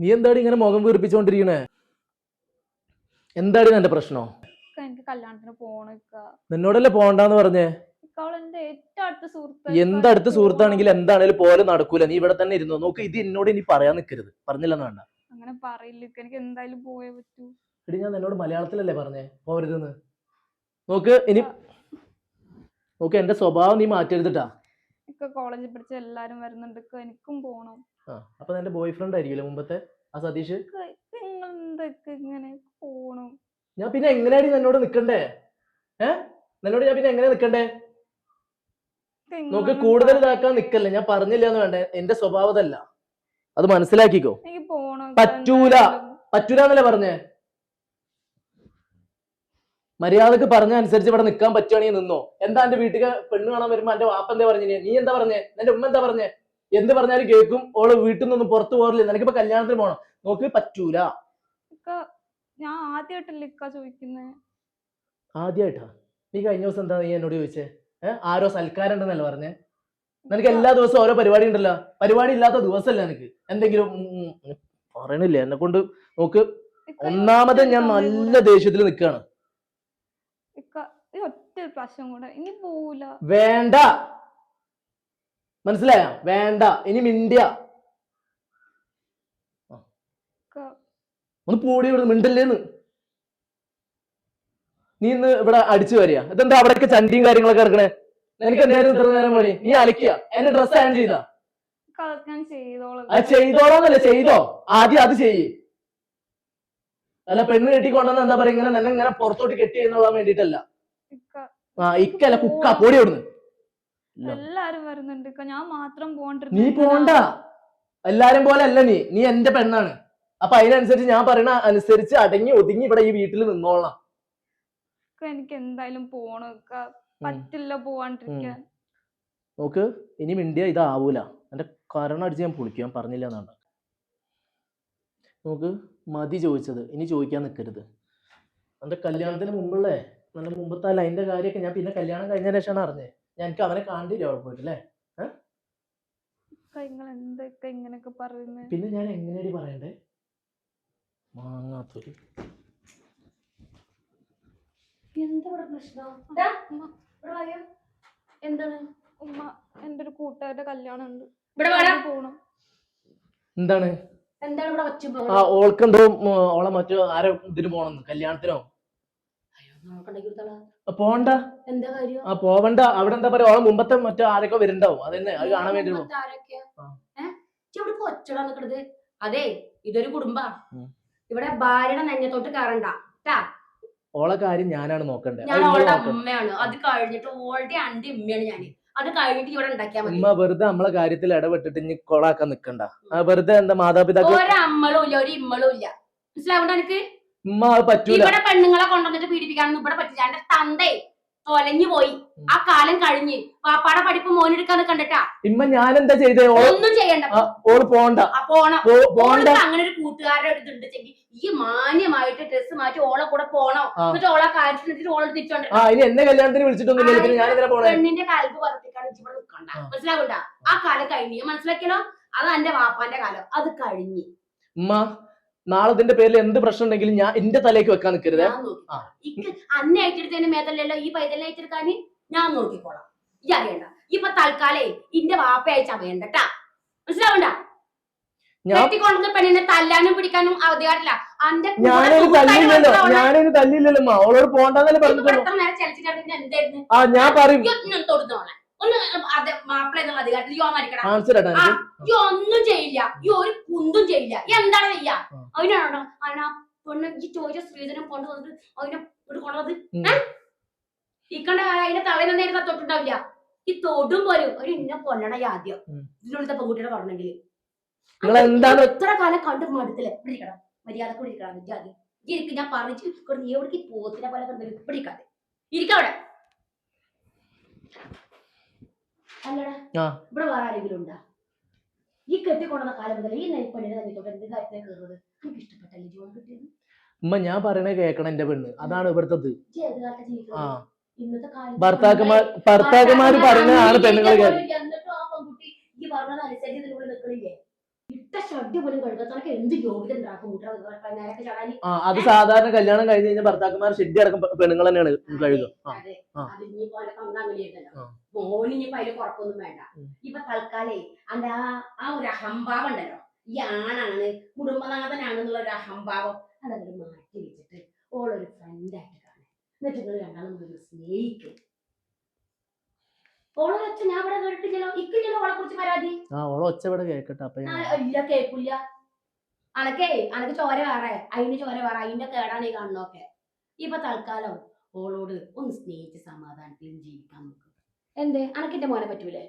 നീ എന്താടി ഇങ്ങനെ മുഖം വീർപ്പിച്ചോണ്ടിരിക്കണേ? എന്താടി നിന്റെ പ്രശ്നം? എനിക്ക് കല്യാണത്തിന് നിന്നോടല്ലേ പോണ്ടെന്ന് പറഞ്ഞേ? അടുത്ത എന്തടുത്ത് സുഹൃത്താണെങ്കിൽ എന്താണേലും പോലെ നടക്കൂല. നീ ഇവിടെ തന്നെ ഇരുന്നു. നോക്ക് ഇത് എന്നോട് ഇനി പറയാൻ നിൽക്കരുത് പറഞ്ഞില്ലെന്ന് വേണ്ട. അങ്ങനെ പറയില്ല എനിക്ക് എന്തായാലും പോയേ പറ്റൂ. എടി ഞാൻ നിന്നോട് മലയാളത്തിലല്ലേ പറഞ്ഞേ? പോരുതെന്ന് നോക്ക് ഇനി നോക്ക് എന്റെ സ്വഭാവം നീ മാറ്റരുതിട്ടാ ഇക്ക കോളേജിൽ പഠിച്ച എല്ലാരും വരുന്നുണ്ട്. എനിക്കും പോണം. ആ അപ്പൊ നിന്റെ ബോയ് ഫ്രണ്ട് ആയിരിക്കില്ലേ മുമ്പത്തെ? ആ സതീഷ്? നിങ്ങൾ എന്തൊക്കെ ഇങ്ങനെ പോണം. ഞാൻ പിന്നെ എങ്ങനെയാടി നിന്നോട് നിക്കണ്ടേ? ഏ? നിന്നോട് ഞാൻ പിന്നെ എങ്ങനെ നിക്കണ്ടേ? നമുക്ക് കൂടുതൽ ഇതാക്കാൻ നിക്കല്ല. ഞാൻ പറഞ്ഞില്ല എന്ന് വേണ്ട. എന്റെ സ്വഭാവതല്ല അത് മനസ്സിലാക്കിക്കോ. പറ്റൂല. പറ്റൂല. എന്നല്ലേ പറഞ്ഞേ? മര്യാദയ്ക്ക് പറഞ്ഞ അനുസരിച്ച് ഇവിടെ നിൽക്കാൻ പറ്റുവാണെങ്കിൽ നിന്നോ. എന്താ എന്റെ വീട്ടിൽ പെണ്ണ് കാണാൻ വരുമ്പോ എന്റെ വാപ്പ എന്താ പറഞ്ഞേ നീ എന്താ പറഞ്ഞേ? എന്റെ ഉമ്മ എന്താ പറഞ്ഞേ? എന്ത് പറഞ്ഞാലും കേൾക്കും. ഓൾ വീട്ടിൽ നിന്നൊന്നും പുറത്തു പോകാറില്ല. നിനക്കിപ്പോ കല്യാണത്തിന് പോകണം നോക്കി പറ്റൂല. ഞാൻ ആദ്യമായിട്ടല്ലേ ഇക്ക ചോദിക്കുന്നേ. ആദ്യമായിട്ടാ നീ കഴിഞ്ഞ ദിവസം എന്താ നീ എന്നോട് ചോദിച്ചേ? ഏഹ് ആരോ സൽക്കാരം ഉണ്ടെന്നല്ലേ പറഞ്ഞേ? നിനക്ക് എല്ലാ ദിവസവും ഓരോ പരിപാടി ഉണ്ടല്ലോ. പരിപാടി ഇല്ലാത്ത ദിവസമല്ല എനിക്ക് എന്തെങ്കിലും പറയണില്ല? എന്നെ കൊണ്ട് നോക്ക് ഒന്നാമത് ഞാൻ നല്ല ദേഷ്യത്തിൽ നിൽക്കുകയാണ് ഇക്ക ഈ ഒറ്റ പ്രാവശ്യം കൂടെ. ഇനി പോവൂല. വേണ്ട. മനസ്സിലായ? വേണ്ട. ഇനി മിണ്ടിയ. ഇക്ക. ഒന്ന് പൂടി ഇവിടെ മിണ്ടല്ലേന്ന്. നീ ഇന്ന് ഇവിടെ അടിച്ചു വരിക. ഇതെന്താ അവിടെയൊക്കെ ചണ്ടിയും കാര്യങ്ങളൊക്കെ ഇറക്കണേ നിനക്ക് എന്തായാലും ഇത്ര നേരം പണി നീ അലക്കുക എന്റെ ഡ്രസ് ഹാൻഡ് ചെയ്താ. ഇക്ക അതൊക്കെ ഞാൻ ചെയ്തോളാം. അത് ചെയ്തോളാന്നല്ല ചെയ്തോ. ആദ്യം അത് ചെയ്യ്. അല്ല പെണ്ണ് കെട്ടിക്കൊണ്ടെന്ന് എന്താ പറയാ ഇങ്ങനെ നിന്നെ ഇങ്ങനെ പുറത്തോട്ട് കെട്ടി എന്നുള്ളതാൻ വേണ്ടിട്ടല്ല ഇക്ക. ആ ഇക്കല്ല കുക്ക പൊടി ഇല്ല. എല്ലാരും വരുന്നുണ്ട് ഞാൻ മാത്രം നീ പോണ്ട. എല്ലാരും പോലെ അല്ല നീ. നീ എന്റെ പെണ്ണാണ്. അപ്പൊ അതിനനുസരിച്ച് ഞാൻ പറയണ അനുസരിച്ച് അടങ്ങി ഒതുങ്ങി ഇവിടെ ഈ വീട്ടിൽ നിന്നോളാം. എനിക്ക് എന്തായാലും പോണം ഇക്ക. പറ്റില്ല പോവാണ്ടിരിക്കാൻ. നോക്ക് ഇനി മിണ്ടിയ ഇതാവൂല. എന്റെ കരണം അടിച്ച് ഞാൻ പൊളിക്കും. ഞാൻ പറഞ്ഞില്ല എന്നാണ്. നോക്ക് മതി ചോദിച്ചത്. ഇനി ചോദിക്കാൻ നിൽക്കരുത് എന്റെ കല്യാണത്തിന് മുമ്പുള്ളേ നല്ല മുമ്പത്തെ ആ ലൈന്റെ കാര്യമൊക്കെ ഞാൻ പിന്നെ കല്യാണം കഴിഞ്ഞ ശേഷമാണ് അറിഞ്ഞത് ഞാൻ എനിക്ക് അവനെ കാണില്ല അവിടെ പോയിട്ട് അല്ലേ ഇക്ക നിങ്ങൾ എന്തൊക്കെ ഇങ്ങനെയൊക്കെ പറയുന്നത് പിന്നെ ഞാൻ എങ്ങനെയാണ് പറയണ്ടേ? മാങ്ങാത്തൊരു. എന്താണ്? ഉമ്മ എന്റെ ഒരു കൂട്ടുകാരുടെ കല്യാണം ഉണ്ട് ഇവിടെ. പോണം. എന്താണ്? എന്താണ് ഇവിടെ ഒച്ച ആ ഓളെ മറ്റോ ആരോ ഇതിന് പോണെന്ന് കല്യാണത്തിനോ? ആ, പോണ്ട എന്താ കാര്യം? ആ പോവണ്ട. അവിടെ എന്താ പറയാ ഓളെ മുമ്പത്തെ മറ്റോ ആരൊക്കെ വരുന്നുണ്ടാവും? അതന്നെ അത് കാണാൻ വേണ്ടി ആരൊക്കെയാ? ആ. ഒച്ചടാ നിക്കണത്. അതെ ഇതൊരു കുടുംബാ. ഉം. ഇവിടെ ഭാര്യയുടെ നെഞ്ഞത്തോട്ട് കയറണ്ട. ട്ടാ. ഓളെ കാര്യം ഞാനാണ് നോക്കണ്ടേ. ഞാൻ അത് ഇങ്ങൾ ഓളുടെ നോക്കണം. അമ്മയാണ്. അത് കഴിഞ്ഞിട്ട് ഓളുടെ അണ്ടി ഉമ്മയാണ് ഞാൻ അത് കഴിഞ്ഞിട്ട് ഇവിടെ ഉണ്ടാക്കിയാൽ മതി. ഉമ്മ വെറുതെ നമ്മളെ കാര്യത്തിൽ ഇടപെട്ടിട്ട് ഇനി കൊളാക്കാൻ നിക്കണ്ട. ആ വെറുതെ എന്താ മാതാപിതാക്കൾ ഒരമ്മളും ഇല്ല ഒരു ഇമ്മളും ഇല്ല. മനസ്സിലാവണ്ട എനിക്ക് ഉമ്മ അത് പറ്റൂല. ഇവിടെ പെണ്ണുങ്ങളെ കൊണ്ടുവന്നിട്ട് പീഡിപ്പിക്കാനൊന്നും ഇവിടെ പറ്റില്ല. എന്റെ തന്തേ തൊലഞ്ഞു പോയി. ആ കാലം കഴിഞ്ഞ്. പാപ്പാടെ പഠിപ്പ് മോനെടുക്കാന്ന് കണ്ടിട്ടാ. ഇമ്മ ഞാൻ എന്താ ചെയ്തേ ഒന്നും ചെയ്യണ്ട. ആ, ഓൾ പോണ്ട. പോ- പോണ്ട. അങ്ങനെ ഒരു കൂട്ടുകാരുടെ ഒരു ചെങ്കി ഈ മാന്യമായിട്ട് ഡ്രസ് മാറ്റി ഓളെ കൂടെ പോണോ. എന്നിട്ട് ഓളെ കാര്യത്തിന് ഓളെ തിരിച്ചോണ്ട് എന്നെ കല്യാണത്തിന് പോണേ? പെണ്ണിന്റെ കൽബ് വർദ്ധിക്കാൻ ഇവിടെ നിൽക്കണ്ട. മനസ്സിലാവണ്ട? ആ കാലം കഴിഞ്ഞു. മനസ്സിലാക്കിയാലോ അത് എന്റെ വാപ്പാന്റെ കാലം. അത് കഴിഞ്ഞു. നാളെ ഇതിന്റെ പേരിൽ എന്ത് പ്രശ്നം ഉണ്ടെങ്കിലും ഞാൻ എന്റെ തലേക്ക് വെക്കാൻ നിൽക്കരുത് അന്നെ അയച്ചെടുത്തതിന് മേതല്ലല്ലോ ഈ പൈതലിനെ ഏറ്റെടുക്കാൻ ഞാൻ നോക്കിക്കോളാം. ഈ അറിയണ്ട. ഇപ്പൊ തൽക്കാലേ ഇന്റെ വാപ്പ അയച്ചാ വേണ്ടട്ടാ. മനസ്സിലാവണ്ട? തല്ലാനും പിടിക്കാനും അവധികാരില്ല ഞാനൊരു തല്ലില്ലല്ലോ. ഞാനൊരു തല്ലില്ലല്ലോ. ഉമ്മ അവളോട് പോണ്ടെന്നല്ലേ പറഞ്ഞിട്ടുള്ളൂ. നേരം ആ ഞാൻ പറയും. ആൻസർ ഒന്നും ചെയ്യില്ല. ഈ ഒരു കുന്തും ചെയ്യില്ല. എന്താണ് ചെയ്യാ? അവനാണോ അതിനാണോ? അതിനാ പെണ്ണ് ഈ ചോദിച്ച സ്ത്രീധനം അതിനെ ഇവിടെ കൊണ്ടുവന്നത്. ഉം. ഏ? ഈ കണ്ട അതിന്റെ തലേന്ന് നേരത്തെ തൊട്ടുണ്ടാവില്ല ഈ തൊടും പോലും ഒരു ഇന്ന കൊല്ലണ യാദ്യം ആദ്യം ഉം. ഇതിനുള്ളിലത്തെ പെൺകുട്ടിയുടെ പറഞ്ഞെങ്കിൽ നിങ്ങൾ എന്താണ് എത്ര കാലം കണ്ട് മടുത്തില്ലേ? ഇവിടെ ഇരിക്കണം. മര്യാദ കൂടി ഇരിക്കണം ജാതി ഇരിക്കും ഞാൻ പറഞ്ഞു നീ എവിടേക്ക് പോത്തിനെ പോലെ കണ്ടത് ഇവിടെ ഇരിക്കാതെ. ഇരിക്കവിടെ അല്ലടാ. ഇവിടെ വേറെ ആരെങ്കിലും ഉണ്ടാ? ഈ കെട്ടിക്കൊണ്ടുന്ന കാലം മുതൽ ഈ നെൽപ്പണിയുടെ എന്ത് കാര്യത്തിനെ കയറുന്നത്? എനിക്ക് ഇഷ്ടപ്പെട്ടല്ലേ ജോൺ കിട്ടിയത്? ഉമ്മ ഞാൻ പറയണേ കേക്കണം എന്റെ പെണ്ണ്. അതാണ് ഇവിടുത്തെ ആ. ഭർത്താക്കന്മാർ ഭർത്താക്കന്മാര് പറയുന്നതാണ് പെണ്ണുങ്ങൾ കേൾക്കുന്നത് അത് സാധാരണ കല്യാണം കഴിഞ്ഞ് കഴിഞ്ഞാൽ ഭർത്താക്കന്മാർ ഷെഡ് അടക്കം പെണ്ണുങ്ങൾ തന്നെയാണ് കഴുകുക. ആ അതെ. ആ. അത് ഇനി പോലെ അങ്ങനെയുണ്ടല്ലോ ആ. മോന് ഇനിയിപ്പോ അതിൽ കുറക്കൊന്നും വേണ്ട. ഇപ്പൊ തൽക്കാലേ അന്റെ ആ ഒരു അഹംഭാവം ഉണ്ടല്ലോ. ഈ ആണാണ് കുടുംബനാഥനാണെന്നുള്ള ഒരു അഹംഭാവം അതങ്ങനെ മാറ്റി വെച്ചിട്ട് ഓളൊരു ഫ്രണ്ടായിട്ട് കാണും എന്നിട്ട് നിങ്ങൾ രണ്ടാളും സ്നേഹിക്കും. ഓളെ അച്ഛൻ ഞാൻ ഇവിടെ കേട്ടിട്ടില്ലല്ലോ. ഇക്കില്ലല്ലോ ഓളെ കുറിച്ച് പരാതി? ആ ഓളെ ഒച്ച ഇവിടെ കേക്കട്ടെ അപ്പൊ ഇല്ല കേക്കില്ല അനക്കേ അനക്ക് ചോര വേറെ. അതിന് ചോര വേറെ. അതിന്റെ കേടാണ് ഈ കാണുന്നൊക്കെ ഇപ്പൊ തൽക്കാലം ഓളോട് ഒന്ന് സ്നേഹിച്ച് സമാധാനത്തിലും ജീവിക്കാൻ നോക്ക്. എന്തേ? അനക്കിന്റെ മോനെ പറ്റൂലേ?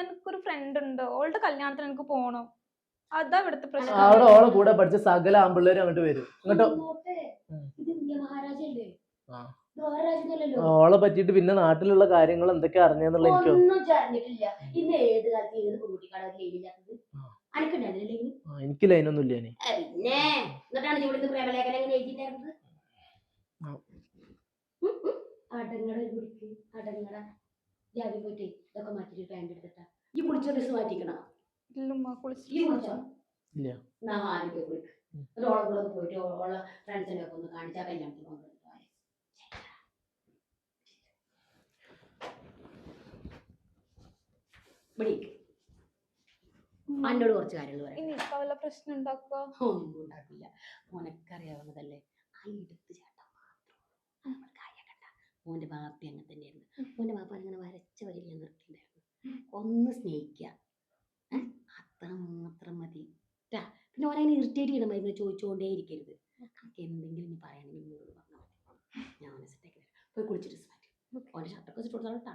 എനിക്കൊരു ഫ്രണ്ട് ഉണ്ട്. ഓളുടെ കല്യാണത്തിന് എനിക്ക് പോണോ. അതാ ഇവിടുത്തെ പ്രശ്നം. അവിടെ ഓളെ കൂടെ പഠിച്ച സകല ആമ്പിള്ളേരും അങ്ങോട്ട് വരും. ഇങ്ങോട്ട് ഇത് ഇന്ത്യ മഹാരാജല്ലേ ഓളെ പറ്റിയിട്ട് പിന്നെ നാട്ടിലുള്ള കാര്യങ്ങൾ എന്തൊക്കെ അറിഞ്ഞെന്നുള്ള എനിക്ക്? ഒന്നും എനിക്ക് ലൈനൊന്നും ഇല്ല ഇനി. ഏ, പിന്നെ? എന്നിട്ടാണ് കാണിച്ചാ നിന്ന് പ്രേമലേഖനം എങ്ങനെ എഴുതിയിട്ടുണ്ടായിരുന്നത് ആ. ഉം, ഉം. അടങ്ങട ഒരു കുടിക്ക് അടങ്ങട ജാതി പോയിട്ട് ഇതൊക്കെ മാറ്റിട്ട് പാന്റ് എടുത്തിട്ടാ ഈ കുളിച്ച ഡ്രസ് മാറ്റിക്കണോ ഇല്ലുമ്മ ഈ കുളിച്ചിട്ട് കുളിച്ചോ ഇല്ല നാ ആദ്യം പോയി കുളിക്ക് ഉം. എന്നിട്ട് ഓളെ കൂടെ പോയിട്ട് ഓളെ ഫ്രണ്ട്സിനെ ഒക്കെ ഒന്ന് കാണിച്ചാ കല്യാണത്തിന് കൊണ്ടുവന്നിട്ട് വിളിക്ക്. അന്നോട് കുറച്ച് കാര്യങ്ങൾ പറയാം. പ്രശ്നം ഉണ്ടാക്കുക ഒന്നും ഉണ്ടാക്കില്ല. മോനക്കറിയാവുന്നതല്ലേ? ആ ഇടുത്ത് ചേട്ടൻ മാത്രം. മോന്റെ ബാപ്പി അങ്ങനെ തന്നെയായിരുന്നു. മോന്റെ ബാപ്പ അങ്ങനെ വരച്ച വരില്ല നിർത്തിണ്ടായിരുന്നു ഒന്ന് സ്നേഹിക്കുക അത്ര മാത്രം മതി. പിന്നെ ഓരങ്ങനെ ഇറിറ്റേറ്റ് ചെയ്യണം ഇങ്ങനെ ചോദിച്ചുകൊണ്ടേ ഇരിക്കരുത്. നമുക്ക് എന്തെങ്കിലും ഇനി പറയണമെങ്കിൽ എന്നോട് പറഞ്ഞാൽ മതി. ഞാൻ മനസ്സിലാക്കി പോയി കുളിച്ചിട്ട് ഓന്റെ ഷർട്ടൊക്കെ വെച്ചിട്ട് കൊടുത്താൽ കേട്ടാ